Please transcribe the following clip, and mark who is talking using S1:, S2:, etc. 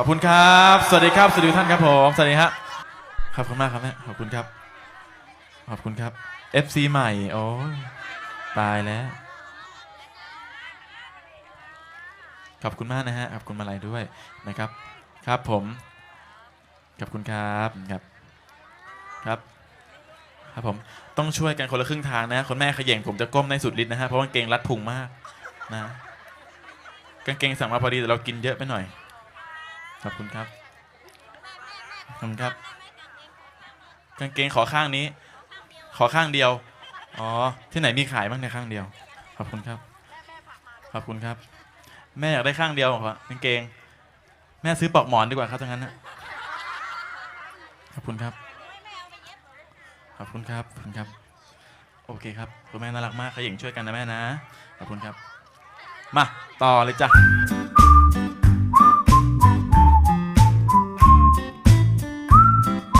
S1: ขอบคุณครับ สวัสดีครับสวัสดีท่านครับผมสวัสดีฮะขอบคุณมากครับแม่ขอบคุณครับ ขอบคุณครับ FC ใหม่โอ้ยตายแล้ว ขอบคุณมากนะฮะขอบคุณมาลัยด้วยนะครับ ครับผม ขอบคุณครับครับครับครับผมต้องช่วยกันคนละครึ่งทางนะคนแม่ขย่งผมจะก้มในสุดฤทธิ์นะฮะเพราะว่ากางเกงรัดพุงมากนะกางเกงสั่งมาพอดีแต่เรากินเยอะไปหน่อย ขอบคุณครับ ขอบคุณครับ กางเกงขอข้างนี้ ขอข้างเดียว อ๋อ ที่ไหนมีขายบ้างในข้างเดียว ขอบคุณครับ ขอบคุณครับ แม่อยากได้ข้างเดียวเหรอกางเกง แม่ซื้อปลอกหมอนดีกว่าครับทั้งนั้นนะขอบคุณครับ ขอบคุณครับ ขอบคุณครับ โอเคครับ คุณแม่น่ารักมากขยิงช่วยกันนะแม่นะ ขอบคุณครับ มา ต่อเลยจ้ะ